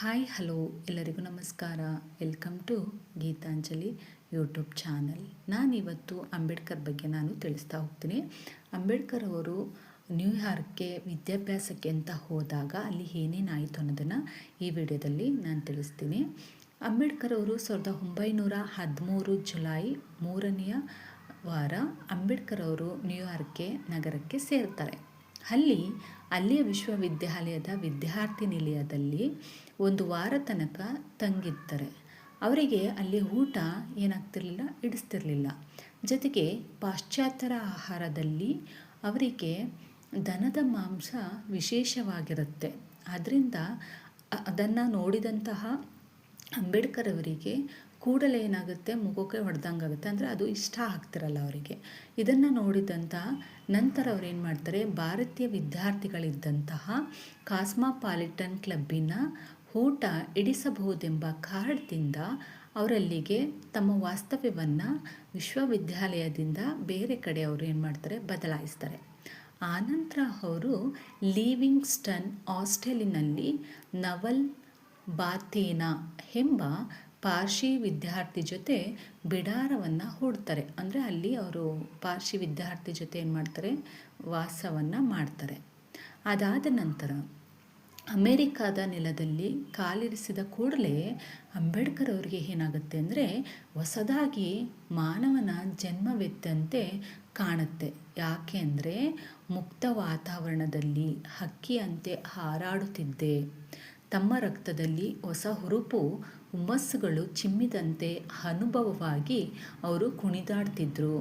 Hi, hello. ಎಲ್ಲರಿಗೂ ನಮಸ್ಕಾರ. Welcome to Geethanjali YouTube channel. ನಾನಿವತ್ತು ಅಂಬೇಡ್ಕರ್ ಬಗ್ಗೆ ನಾನು ತಿಳಿಸ್ತಾ ಹೋಗ್ತೀನಿ. ಅಂಬೇಡ್ಕರ್ ಅವರು ನ್ಯೂಯಾರ್ಕ್ಗೆ ವಿದ್ಯಾಭ್ಯಾಸಕ್ಕೆ ಅಂತ ಹೋದಾಗ ಅಲ್ಲಿ ಏನೇನಾಯಿತು ಅನ್ನೋದನ್ನು ಈ ವಿಡಿಯೋದಲ್ಲಿ ನಾನು ತಿಳಿಸ್ತೀನಿ. ಅಂಬೇಡ್ಕರ್ ಅವರು ಸಾವಿರದ ಒಂಬೈನೂರ ಹದಿಮೂರು ಜುಲೈ ಮೂರನೆಯ ವಾರ ಅಂಬೇಡ್ಕರ್ ಅವರು ನ್ಯೂಯಾರ್ಕ್ಗೆ ನಗರಕ್ಕೆ ಸೇರ್ತಾರೆ. ಅಲ್ಲಿ, ಅಲ್ಲಿಯ ವಿಶ್ವವಿದ್ಯಾಲಯದ ವಿದ್ಯಾರ್ಥಿ ನಿಲಯದಲ್ಲಿ ಒಂದು ವಾರ ತನಕ ತಂಗಿರ್ತಾರೆ ಅವರಿಗೆ ಅಲ್ಲಿ ಊಟ ಏನಾಗ್ತಿರಲಿಲ್ಲ, ಇಡಿಸ್ತಿರಲಿಲ್ಲ. ಜೊತೆಗೆ ಪಾಶ್ಚಾತ್ಯರ ಆಹಾರದಲ್ಲಿ ಅವರಿಗೆ ದನದ ಮಾಂಸ ವಿಶೇಷವಾಗಿರುತ್ತೆ. ಆದ್ದರಿಂದ ಅದನ್ನು ನೋಡಿದಂತಹ ಅಂಬೇಡ್ಕರ್ ಅವರಿಗೆ ಕೂಡಲೇ ಏನಾಗುತ್ತೆ? ಮುಖಕ್ಕೆ ಹೊಡೆದಂಗಾಗುತ್ತೆ ಅಂದರೆ ಅದು ಇಷ್ಟ ಆಗ್ತಿರಲ್ಲ ಅವರಿಗೆ. ಇದನ್ನು ನೋಡಿದಂಥ ನಂತರ ಅವ್ರು ಏನು ಮಾಡ್ತಾರೆ? ಭಾರತೀಯ ವಿದ್ಯಾರ್ಥಿಗಳಿದ್ದಂತಹ ಕಾಸ್ಮಾಪಾಲಿಟನ್ ಕ್ಲಬ್ಬಿನ ಊಟ ಇಡಿಸಬಹುದೆಂಬ ಕಾರಣದಿಂದ ಅವರಲ್ಲಿಗೆ ತಮ್ಮ ವಾಸ್ತವ್ಯವನ್ನು ವಿಶ್ವವಿದ್ಯಾಲಯದಿಂದ ಬೇರೆ ಕಡೆ ಅವರು ಏನು ಮಾಡ್ತಾರೆ? ಬದಲಾಯಿಸ್ತಾರೆ. ಆನಂತರ ಅವರು ಲೀವಿಂಗ್ಸ್ಟನ್ ಹಾಸ್ಟೆಲಿನಲ್ಲಿ ನವಲ್ ಬಾತೇನಾ ಎಂಬ ಪಾರ್ಸಿ ವಿದ್ಯಾರ್ಥಿ ಜೊತೆ ಬಿಡಾರವನ್ನು ಹೂಡ್ತಾರೆ. ಅಂದರೆ ಅಲ್ಲಿ ಅವರು ಪಾರ್ಸಿ ವಿದ್ಯಾರ್ಥಿ ಜೊತೆ ಏನು ಮಾಡ್ತಾರೆ? ವಾಸವನ್ನು ಮಾಡ್ತಾರೆ. ಅದಾದ ನಂತರ ಅಮೇರಿಕಾದ ನೆಲದಲ್ಲಿ ಕಾಲಿರಿಸಿದ ಕೂಡಲೇ ಅಂಬೇಡ್ಕರ್ ಅವರಿಗೆ ಏನಾಗುತ್ತೆ ಅಂದರೆ ಹೊಸದಾಗಿ ಮಾನವನ ಜನ್ಮವೆತ್ತಂತೆ ಕಾಣುತ್ತೆ. ಯಾಕೆ ಅಂದರೆ ಮುಕ್ತ ವಾತಾವರಣದಲ್ಲಿ ಹಕ್ಕಿಯಂತೆ ಹಾರಾಡುತ್ತಿದ್ದೆ. ತಮ್ಮ ರಕ್ತದಲ್ಲಿ ಹೊಸ ಹುರುಪು ಹುಮ್ಮಸ್ಸುಗಳು ಚಿಮ್ಮಿದಂತೆ ಅನುಭವವಾಗಿ ಅವರು ಕುಣಿದಾಡ್ತಿದ್ರು.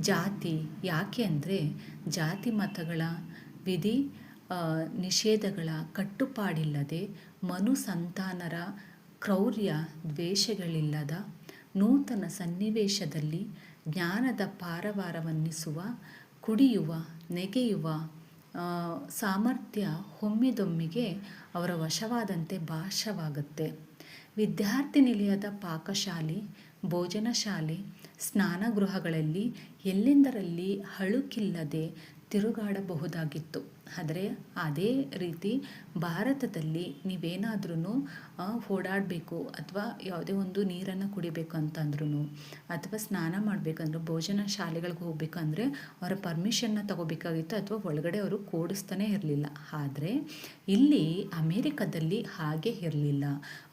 ಜಾತಿ ಯಾಕೆ ಅಂದರೆ ಜಾತಿ ಮತಗಳ ವಿಧಿ ನಿಷೇಧಗಳ ಕಟ್ಟುಪಾಡಿಲ್ಲದೆ ಮನುಸಂತಾನರ ಕ್ರೌರ್ಯ ದ್ವೇಷಗಳಿಲ್ಲದ ನೂತನ ಸನ್ನಿವೇಶದಲ್ಲಿ ಜ್ಞಾನದ ಪಾರವಾರವನ್ನಿಸುವ, ಕುಡಿಯುವ, ನೆಗೆಯುವ ಸಾಮರ್ಥ್ಯ ಹೊಮ್ಮಿದೊಮ್ಮಿಗೆ ಅವರ ವಶವಾದಂತೆ ಭಾಷವಾಗುತ್ತೆ ವಿದ್ಯಾರ್ಥಿ ನಿಲಯದ ಪಾಕಶಾಲೆ ಭೋಜನಶಾಲೆ ಸ್ನಾನಗೃಹಗಳಲ್ಲಿ ಎಲ್ಲೆಂದರಲ್ಲಿ ಅಳುಕಿಲ್ಲದೆ ತಿರುಗಾಡಬಹುದಾಗಿತ್ತು. ಆದರೆ ಅದೇ ರೀತಿ ಭಾರತದಲ್ಲಿ ನೀವೇನಾದ್ರೂ ಓಡಾಡಬೇಕು ಅಥವಾ ಯಾವುದೇ ಒಂದು ನೀರನ್ನು ಕುಡಿಬೇಕು ಅಂತಂದ್ರೂ ಅಥವಾ ಸ್ನಾನ ಮಾಡಬೇಕಂದ್ರೆ, ಭೋಜನ ಶಾಲೆಗಳಿಗೆ ಹೋಗ್ಬೇಕಂದ್ರೆ ಅವರ ಪರ್ಮಿಷನ್ನ ತಗೋಬೇಕಾಗಿತ್ತು ಅಥವಾ ಒಳಗಡೆ ಅವರು ಕೂಡಿಸ್ತಾನೆ ಇರಲಿಲ್ಲ. ಆದರೆ ಇಲ್ಲಿ ಅಮೇರಿಕದಲ್ಲಿ ಹಾಗೆ ಇರಲಿಲ್ಲ.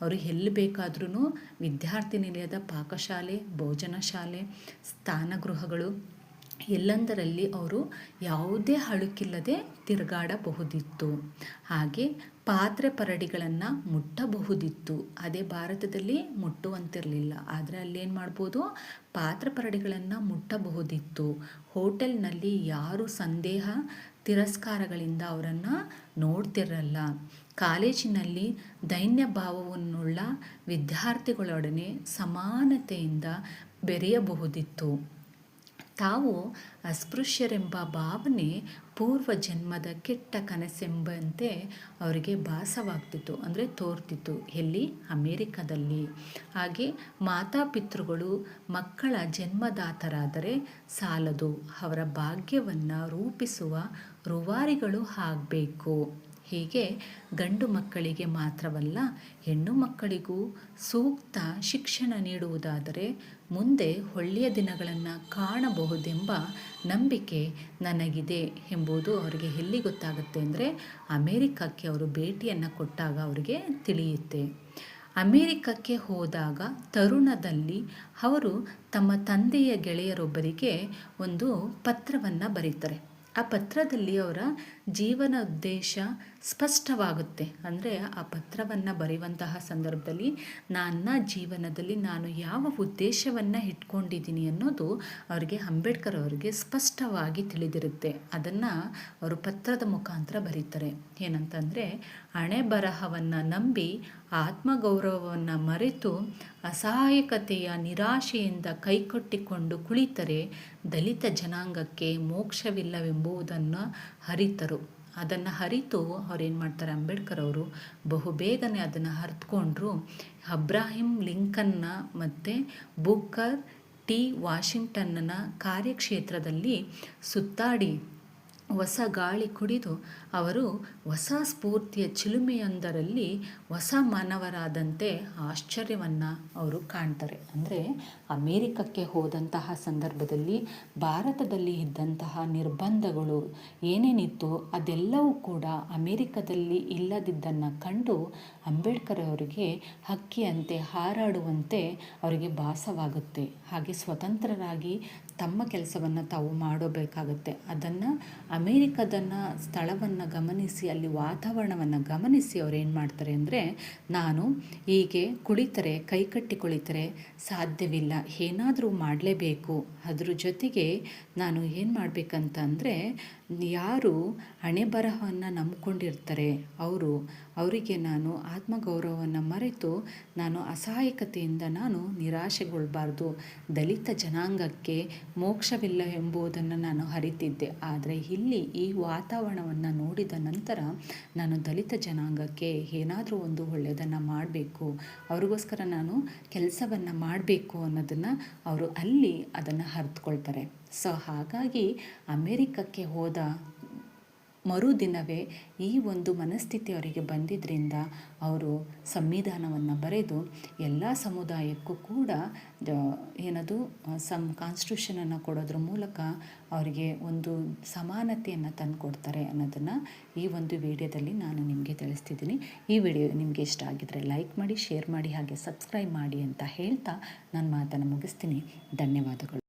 ಅವರು ಎಲ್ಲಿ ಬೇಕಾದ್ರೂ ವಿದ್ಯಾರ್ಥಿ ನಿಲಯದ ಪಾಕಶಾಲೆ, ಭೋಜನ ಶಾಲೆ, ಸ್ಥಾನಗೃಹಗಳು ಎಲ್ಲಂದರಲ್ಲಿ ಅವರು ಯಾವುದೇ ಅಳುಕಿಲ್ಲದೆ ತಿರುಗಾಡಬಹುದಿತ್ತು. ಹಾಗೆ ಪಾತ್ರೆ ಪರಡಿಗಳನ್ನು ಮುಟ್ಟಬಹುದಿತ್ತು. ಅದೇ ಭಾರತದಲ್ಲಿ ಮುಟ್ಟುವಂತಿರಲಿಲ್ಲ. ಆದರೆ ಅಲ್ಲೇನು ಮಾಡ್ಬೋದು? ಪಾತ್ರೆ ಪರಡಿಗಳನ್ನು ಮುಟ್ಟಬಹುದಿತ್ತು. ಹೋಟೆಲ್ನಲ್ಲಿ ಯಾರು ಸಂದೇಹ ತಿರಸ್ಕಾರಗಳಿಂದ ಅವರನ್ನು ನೋಡ್ತಿರಲ್ಲ. ಕಾಲೇಜಿನಲ್ಲಿ ದೈನ್ಯ ಭಾವವನ್ನುಳ್ಳ ವಿದ್ಯಾರ್ಥಿಗಳೊಡನೆ ಸಮಾನತೆಯಿಂದ ಬೆರೆಯಬಹುದಿತ್ತು. ತಾವು ಅಸ್ಪೃಶ್ಯರೆಂಬ ಭಾವನೆ ಪೂರ್ವ ಜನ್ಮದ ಕೆಟ್ಟ ಕನಸೆಂಬಂತೆ ಅವರಿಗೆ ಭಾಸವಾಗ್ತಿತ್ತು, ಅಂದರೆ ತೋರ್ತಿತ್ತು ಎಲ್ಲಿ? ಅಮೇರಿಕದಲ್ಲಿ. ಹಾಗೆ ಮಾತಾಪಿತೃಗಳು ಮಕ್ಕಳ ಜನ್ಮದಾತರಾದರೆ ಸಾಲದು, ಅವರ ಭಾಗ್ಯವನ್ನು ರೂಪಿಸುವ ರುವಾರಿಗಳು ಆಗಬೇಕು. ಹೀಗೆ ಗಂಡು ಮಕ್ಕಳಿಗೆ ಮಾತ್ರವಲ್ಲ ಹೆಣ್ಣು ಮಕ್ಕಳಿಗೂ ಸೂಕ್ತ ಶಿಕ್ಷಣ ನೀಡುವುದಾದರೆ ಮುಂದೆ ಒಳ್ಳೆಯ ದಿನಗಳನ್ನು ಕಾಣಬಹುದೆಂಬ ನಂಬಿಕೆ ನನಗಿದೆ ಎಂಬುದು ಅವರಿಗೆ ಎಲ್ಲಿ ಗೊತ್ತಾಗುತ್ತೆ ಅಂದರೆ ಅಮೇರಿಕಕ್ಕೆ ಅವರು ಭೇಟಿಯನ್ನು ಕೊಟ್ಟಾಗ ಅವರಿಗೆ ತಿಳಿಯುತ್ತೆ. ಅಮೇರಿಕಕ್ಕೆ ಹೋದಾಗ ತರುಣದಲ್ಲಿ ಅವರು ತಮ್ಮ ತಂದೆಯ ಗೆಳೆಯರೊಬ್ಬರಿಗೆ ಒಂದು ಪತ್ರವನ್ನು ಬರೀತಾರೆ. ಆ ಪತ್ರದಲ್ಲಿ ಅವರ ಜೀವನ ಉದ್ದೇಶ ಸ್ಪಷ್ಟವಾಗುತ್ತೆ. ಅಂದರೆ ಆ ಪತ್ರವನ್ನು ಬರೆಯುವಂತಹ ಸಂದರ್ಭದಲ್ಲಿ ನನ್ನ ಜೀವನದಲ್ಲಿ ನಾನು ಯಾವ ಉದ್ದೇಶವನ್ನು ಇಟ್ಕೊಂಡಿದ್ದೀನಿ ಅನ್ನೋದು ಅವರಿಗೆ ಅಂಬೇಡ್ಕರ್ ಅವರಿಗೆ ಸ್ಪಷ್ಟವಾಗಿ ತಿಳಿದಿರುತ್ತೆ. ಅದನ್ನು ಅವರು ಪತ್ರದ ಮುಖಾಂತರ ಬರೀತಾರೆ. ಏನಂತಂದರೆ ಹಣೆ ಬರಹವನ್ನು ನಂಬಿ ಆತ್ಮಗೌರವವನ್ನು ಮರೆತು ಅಸಹಾಯಕತೆಯ ನಿರಾಶೆಯಿಂದ ಕೈಕೊಟ್ಟಿಕೊಂಡು ಕುಳಿತರೆ ದಲಿತ ಜನಾಂಗಕ್ಕೆ ಮೋಕ್ಷವಿಲ್ಲವೆಂಬುದನ್ನು ಹರಿತರು ಅದನ್ನು ಹರಿತು ಅವ್ರೇನು ಮಾಡ್ತಾರೆ, ಅಂಬೇಡ್ಕರ್ ಅವರು ಬಹುಬೇಗನೆ ಅದನ್ನು ಹರಿದುಕೊಂಡ್ರು ಅಬ್ರಾಹಿಂ ಲಿಂಕನ್ನ ಮತ್ತು ಬುಕ್ಕರ್ ಟಿ ವಾಷಿಂಗ್ಟನ್ನ ಕಾರ್ಯಕ್ಷೇತ್ರದಲ್ಲಿ ಸುತ್ತಾಡಿ ಹೊಸ ಗಾಳಿ ಕುಡಿದು ಅವರು ಹೊಸ ಸ್ಫೂರ್ತಿಯ ಚಿಲುಮೆಯೊಂದರಲ್ಲಿ ಹೊಸ ಮಾನವರಾದಂತೆ ಆಶ್ಚರ್ಯವನ್ನು ಅವರು ಕಾಣ್ತಾರೆ. ಅಂದರೆ ಅಮೇರಿಕಕ್ಕೆ ಹೋದಂತಹ ಸಂದರ್ಭದಲ್ಲಿ ಭಾರತದಲ್ಲಿ ಇದ್ದಂತಹ ನಿರ್ಬಂಧಗಳು ಏನೇನಿತ್ತು ಅದೆಲ್ಲವೂ ಕೂಡ ಅಮೇರಿಕದಲ್ಲಿ ಇಲ್ಲದಿದ್ದನ್ನು ಕಂಡು ಅಂಬೇಡ್ಕರ್ ಅವರಿಗೆ ಹಕ್ಕಿಯಂತೆ ಹಾರಾಡುವಂತೆ ಅವರಿಗೆ ಭಾಸವಾಗುತ್ತೆ. ಹಾಗೆ ಸ್ವತಂತ್ರರಾಗಿ ತಮ್ಮ ಕೆಲಸವನ್ನು ತಾವು ಮಾಡಬೇಕಾಗುತ್ತೆ. ಅದನ್ನು ಅಮೇರಿಕದನ್ನು ಸ್ಥಳವನ್ನು ಗಮನಿಸಿ, ಅಲ್ಲಿ ವಾತಾವರಣವನ್ನು ಗಮನಿಸಿ ಅವ್ರು ಏನು ಮಾಡ್ತಾರೆ ಅಂದರೆ, ನಾನು ಹೀಗೆ ಕುಳಿತರೆ, ಕೈ ಕಟ್ಟಿ ಕುಳಿತರೆ ಸಾಧ್ಯವಿಲ್ಲ, ಏನಾದರೂ ಮಾಡಲೇಬೇಕು. ಅದ್ರ ಜೊತೆಗೆ ನಾನು ಏನು ಮಾಡಬೇಕಂತ ಅಂದರೆ ಯಾರು ಹಣೆ ಬರಹವನ್ನು ನಂಬ್ಕೊಂಡಿರ್ತಾರೆ? ಅವರು, ಅವರಿಗೆ ನಾನು ಆತ್ಮಗೌರವವನ್ನು ಮರೆತು ನಾನು ಅಸಹಾಯಕತೆಯಿಂದ ನಾನು ನಿರಾಶೆಗೊಳ್ಬಾರ್ದು. ದಲಿತ ಜನಾಂಗಕ್ಕೆ ಮೋಕ್ಷವಿಲ್ಲ ಎಂಬುದನ್ನು ನಾನು ಅರಿತಿದ್ದೆ. ಆದರೆ ಇಲ್ಲಿ ಈ ವಾತಾವರಣವನ್ನು ನೋಡಿದ ನಂತರ ನಾನು ದಲಿತ ಜನಾಂಗಕ್ಕೆ ಏನಾದರೂ ಒಂದು ಒಳ್ಳೆಯದನ್ನು ಮಾಡಬೇಕು, ಅವ್ರಿಗೋಸ್ಕರ ನಾನು ಕೆಲಸವನ್ನು ಮಾಡಬೇಕು ಅನ್ನೋದನ್ನು ಅವರು ಅಲ್ಲಿ ಅದನ್ನು ಅರಿತುಕೊಳ್ತಾರೆ. ಸೊ ಹಾಗಾಗಿ ಅಮೇರಿಕಕ್ಕೆ ಹೋದ ಮರುದಿನವೇ ಈ ಒಂದು ಮನಸ್ಥಿತಿ ಅವರಿಗೆ ಬಂದಿದ್ದರಿಂದ ಅವರು ಸಂವಿಧಾನವನ್ನು ಬರೆದು ಎಲ್ಲ ಸಮುದಾಯಕ್ಕೂ ಕೂಡ ಏನದು ಸಮ್ ಕಾನ್ಸ್ಟಿಟ್ಯೂಷನನ್ನು ಕೊಡೋದ್ರ ಮೂಲಕ ಅವರಿಗೆ ಒಂದು ಸಮಾನತೆಯನ್ನು ತಂದುಕೊಡ್ತಾರೆ ಅನ್ನೋದನ್ನು ಈ ಒಂದು ವಿಡಿಯೋದಲ್ಲಿ ನಾನು ನಿಮಗೆ ತಿಳಿಸ್ತಿದ್ದೀನಿ. ಈ ವಿಡಿಯೋ ನಿಮಗೆ ಇಷ್ಟ ಆಗಿದರೆ ಲೈಕ್ ಮಾಡಿ, ಶೇರ್ ಮಾಡಿ, ಹಾಗೆ ಸಬ್ಸ್ಕ್ರೈಬ್ ಮಾಡಿ ಅಂತ ಹೇಳ್ತಾ ನನ್ನ ಮಾತನ್ನು ಮುಗಿಸ್ತೀನಿ. ಧನ್ಯವಾದಗಳು.